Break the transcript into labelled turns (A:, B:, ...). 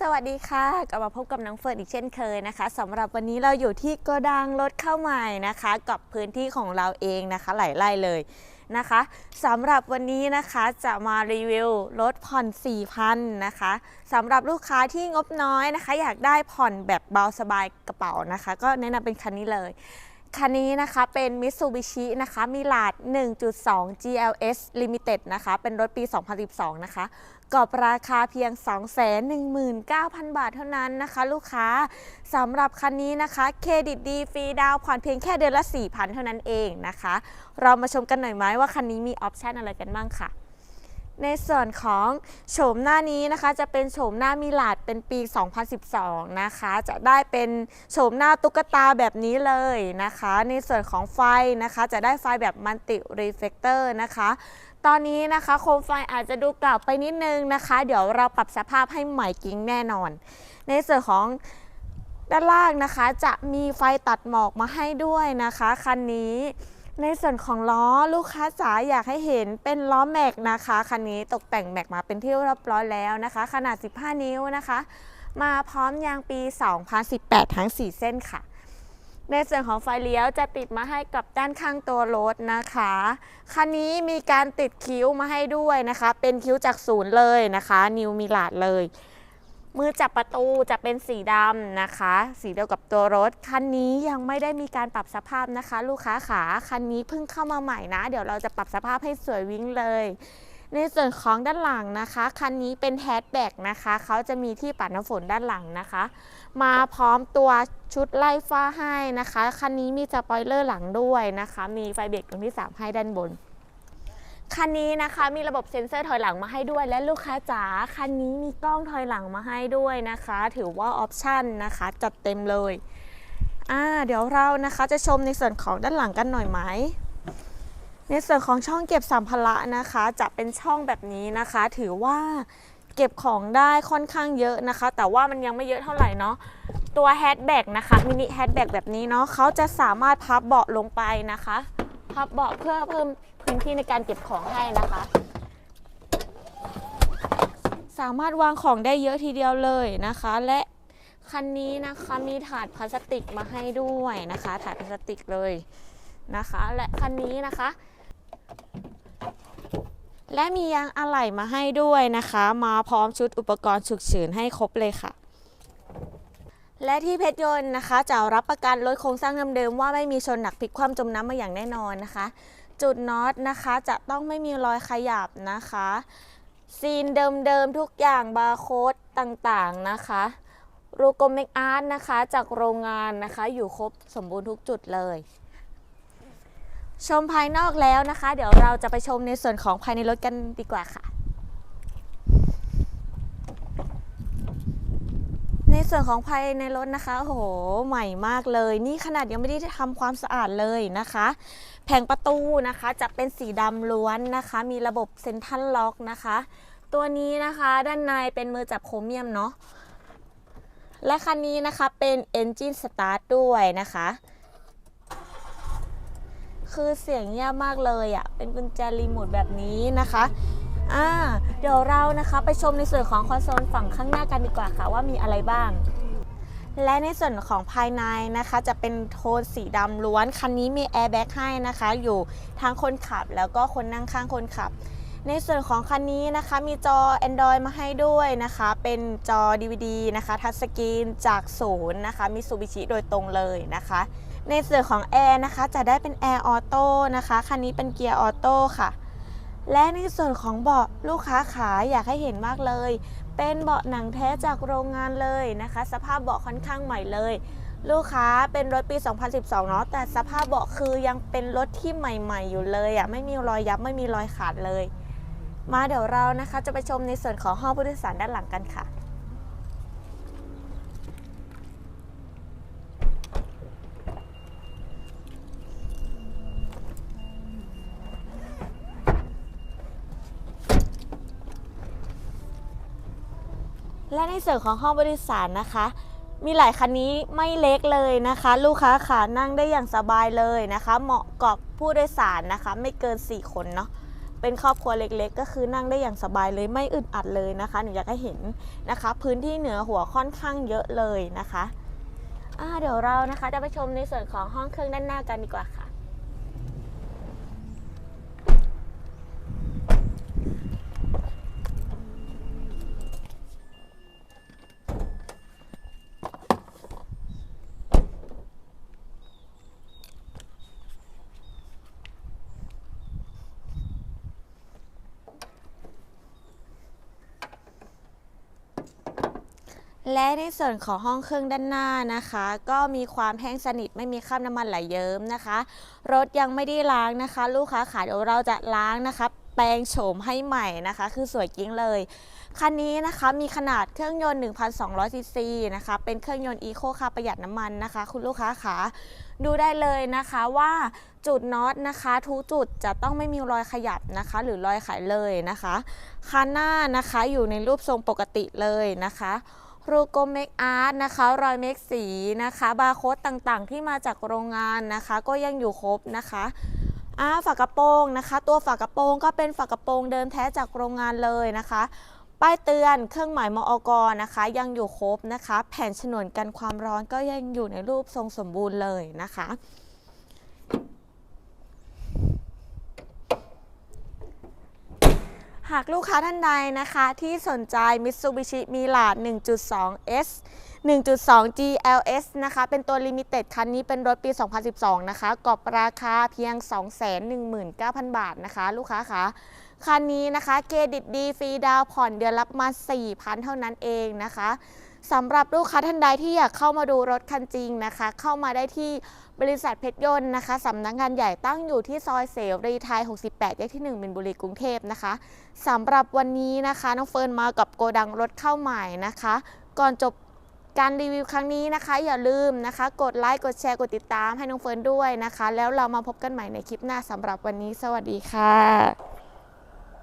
A: สวัสดีค่ะกลับมาพบกับน้องเฟิร์นอีกเช่นเคยนะคะสำหรับวันนี้เราอยู่ที่โกดังรถเข้าใหม่นะคะ กับพื้นที่ของเราเองนะคะ หลายไร่เลยนะคะสำหรับวันนี้นะคะจะมารีวิวรถผ่อน 4,000นะคะสำหรับลูกค้าที่งบน้อยนะคะ อยากได้ผ่อนแบบเบาสบายกระเป๋านะคะ ก็แนะนำเป็นคันนี้เลย คันนี้นะคะเป็น Mitsubishi นะคะมิลาด 1.2 GLS Limited นะคะ เป็นรถปี 2012 นะคะกอบราคาเพียง 219,000 บาทเท่านั้นนะคะ ลูกค้าสำหรับคันนี้นะคะเครดิตดีฟรีดาวผ่อนเพียงแค่เดือนละ 4,000 เท่านั้นเองนะคะ เรามาชมกันหน่อยไหมว่าคันนี้มีออปชันอะไรกันบ้างค่ะ ในส่วนของโฉมหน้านี้นะคะ จะเป็นโฉมหน้ามิลาดเป็นปี 2012 นะคะ จะได้เป็นโฉมหน้าตุ๊กตาแบบนี้เลยนะคะ ในส่วนของไฟนะคะ จะได้ไฟแบบมัลติรีเฟกเตอร์นะคะ ตอนนี้นะคะโคมไฟอาจจะดูเก่าไปนิดนึงนะคะ เดี๋ยวเราปรับสภาพให้ใหม่กิ้งแน่นอน ในส่วนของด้านล่างนะคะจะมีไฟตัดหมอกมาให้ด้วยนะคะ คันนี้ ในส่วนของล้อลูกค้าจ๋าอยากให้เห็นเป็นล้อแม็กนะคะคันนี้ตกแต่งแม็กมาเป็นที่เรียบร้อยแล้วนะคะ ขนาด 15 นิ้วนะคะ มาพร้อมยางปี 2018 ทั้ง 4 เส้นค่ะ ในส่วนของไฟเลี้ยวจะติดมาให้กับด้านข้างตัวรถนะคะ คันนี้มีการติดคิ้วมาให้ด้วยนะคะ เป็นคิ้วจากศูนย์เลยนะคะ นิวมิลาดเลย มือจับประตูจะเป็นสีดำนะคะ สีเดียวกับตัวรถ คันนี้ยังไม่ได้มีการปรับสภาพนะคะ ลูกค้าขาคันนี้เพิ่งเข้ามาใหม่นะ เดี๋ยวเราจะปรับสภาพให้สวยวิ่งเลย ในส่วนของด้านหลังนะคะ คันนี้เป็นแฮชแบ็กนะคะ เขาจะมีที่ปัดน้ำฝนด้านหลังนะคะ มาพร้อมตัวชุดไล่ฟ้าให้นะคะ คันนี้มีสปอยเลอร์หลังด้วยนะคะ มีไฟเบรกตรงที่ 3 ให้ด้านบน คันนี้นะคะมีระบบเซ็นเซอร์ถอยหลังมาให้ด้วย และลูกค้าจ๋าคันนี้มีกล้องถอยหลังมาให้ด้วยนะคะ ถือว่าออปชั่นนะคะจัดเต็มเลยอ่าเดี๋ยวเรานะคะจะชมในส่วนของด้านหลังกันหน่อยไหมในส่วนของช่องเก็บสัมภาระนะคะ จะเป็นช่องแบบนี้นะคะ ถือว่าเก็บของได้ค่อนข้างเยอะนะคะ แต่ว่ามันยังไม่เยอะเท่าไหร่เนาะตัวแฮชแบ็กนะคะมินิแฮชแบ็กแบบนี้เนาะเขาจะสามารถพับเบาะลงไปนะคะ พับเบาะเพื่อเพิ่มพื้นที่ในการเก็บของให้นะคะ สามารถวางของได้เยอะทีเดียวเลยนะคะ และคันนี้นะคะมีถาดพลาสติกมาให้ด้วยนะคะ ถาดพลาสติกเลยนะคะ และคันนี้นะคะ และมียางอะไหล่มาให้ด้วยนะคะ มาพร้อมชุดอุปกรณ์ฉุกเฉินให้ครบเลยค่ะ และที่เพชรยนต์นะคะจะรับประกันรถโครงสร้างเดิมๆว่าไม่มีชนหนักพลิกคว่ำจมน้ำมาอย่างแน่นอนนะคะ จุดน็อตนะคะจะต้องไม่มีรอยขยับนะคะ ซีนเดิมๆทุกอย่างบาร์โค้ดต่างๆนะคะโลโกเมกอาร์ตนะคะจากโรงงานนะคะอยู่ครบสมบูรณ์ทุกจุดเลย ชมภายนอกแล้วนะคะ เดี๋ยวเราจะไปชมในส่วนของภายในรถกันดีกว่าค่ะ ในส่วนของภายในรถนะคะโหใหม่มากเลย นี่ขนาดยังไม่ได้ทำความสะอาดเลยนะคะ แผงประตูนะคะจะเป็นสีดำล้วนนะคะ มีระบบเซ็นทรัลล็อกนะคะ ตัวนี้นะคะด้านในเป็นมือจับโครเมียมเนาะและคันนี้นะคะเป็น Engine Start ด้วยนะคะ คือเสียงเงียบมากเลยอะ่ะเป็นกุญแจรีโมทแบบนี้นะคะ อ่าเดี๋ยวเรานะคะไปชมในส่วนของคอนโซลฝั่งข้างหน้ากันดีกว่าค่ะว่ามีอะไรบ้าง และในส่วนของภายในนะคะจะเป็นโทนสีดำล้วน คันนี้มีแอร์แบ็กให้นะคะ อยู่ทางคนขับแล้วก็คนนั่งข้างคนขับ ในส่วนของคันนี้นะคะมีจอ Android มาให้ด้วยนะคะ เป็นจอ DVD นะคะทัชสกรีนจากศูนย์นะคะมิ t ูบิชิโดยตรงเลยนะคะในส่วนของแอร์นะคะจะได้เป็นแอร์ออโต้นะคะคันนี้เป็นเกียร์ออโต้ค่ะ และในส่วนของเบาะลูกค้าขาอยากให้เห็นมากเลย เป็นเบาะหนังแท้จากโรงงานเลยนะคะ สภาพเบาะค่อนข้างใหม่เลย ลูกค้าเป็นรถปี 2012 เนาะแต่สภาพเบาะคือยังเป็นรถที่ใหม่ ๆ อยู่เลยอะ่ะไม่มีรอยยับไม่มีรอยขาดเลย มาเดี๋ยวเรานะคะจะไปชมในส่วนของห้องผู้โดยสารด้านหลังกันค่ะ และในส่วนของห้องบริสารนะคะ มีหลายคันนี้ไม่เล็กเลยนะคะ ลูกค้าขานั่งได้อย่างสบายเลยนะคะ เหมาะกับผู้โดยสารนะคะ ไม่เกิน 4 คนเนาะเป็นครอบครัวเล็กๆ ก็คือนั่งได้อย่างสบายเลยไม่อึดอัดเลยนะคะหนูอยากให้เห็นนะคะ พื้นที่เหนือหัวค่อนข้างเยอะเลยนะคะเดี๋ยวเรานะคะจะไปชมในส่วนของห้องเครื่องด้านหน้ากันดีกว่าค่ะ และในส่วนของห้องเครื่องด้านหน้านะคะ ก็มีความแห้งสนิทไม่มีคราบน้ำมันไหลเยิ้มนะคะ รถยังไม่ได้ล้างนะคะ ลูกค้าขาเดี๋ยวเราจะล้างนะคะ แปลงโฉมให้ใหม่นะคะ คือสวยกิ้งเลย คันนี้นะคะมีขนาดเครื่องยนต์ 1,200ซีซีนะคะ เป็นเครื่องยนต์อีโคคาร์ประหยัดน้ำมันนะคะ คุณลูกค้าขาดูได้เลยนะคะว่าจุดน็อตนะคะทุกจุดจะต้องไม่มีรอยขยับนะคะ หรือรอยไขเลยนะคะคันหน้านะคะอยู่ในรูปทรงปกติเลยนะคะ รูโกเมกอาร์ตนะคะ รอยเมกสีนะคะ บาร์โค้ดต่างๆ ที่มาจากโรงงานนะคะ ก็ยังอยู่ครบนะคะอ่าฝากระโปรงนะคะ ตัวฝากระโปรงก็เป็นฝากระโปรงเดิมแท้จากโรงงานเลยนะคะ ป้ายเตือนเครื่องหมายมอกนะคะ ยังอยู่ครบนะคะ แผ่นฉนวนกันความร้อนก็ยังอยู่ในรูปทรงสมบูรณ์เลยนะคะ หากลูกค้าท่านใดนะคะที่สนใจ Mitsubishi m i r a 1.2 S 1.2 GLS นะคะ เป็นตัวลิมิเต็ดคันนี้เป็นรถปี 2012 นะคะกรอบราคาเพียง 219,000 บาทนะคะ ลูกค้าคะคันนี้นะคะ เครดิตดีฟรีดาวผ่อนเดือนละประมาณ4,000 เท่านั้นเองนะคะ สำหรับลูกค้าท่านใดที่อยากเข้ามาดูรถคันจริงนะคะ เข้ามาได้ที่บริษัทเพชรยนต์นะคะสำนักงานใหญ่ตั้งอยู่ที่ซอยเสรีไทย 68 แยกที่ 1 มินบุรีกรุงเทพนะคะสำหรับวันนี้นะคะน้องเฟิร์นมากับโกดังรถเข้าใหม่นะคะ ก่อนจบการรีวิวครั้งนี้นะคะ อย่าลืมนะคะ กดไลค์กดแชร์กดติดตามให้น้องเฟิร์นด้วยนะคะ แล้วเรามาพบกันใหม่ในคลิปหน้าสำหรับวันนี้ สวัสดีค่ะ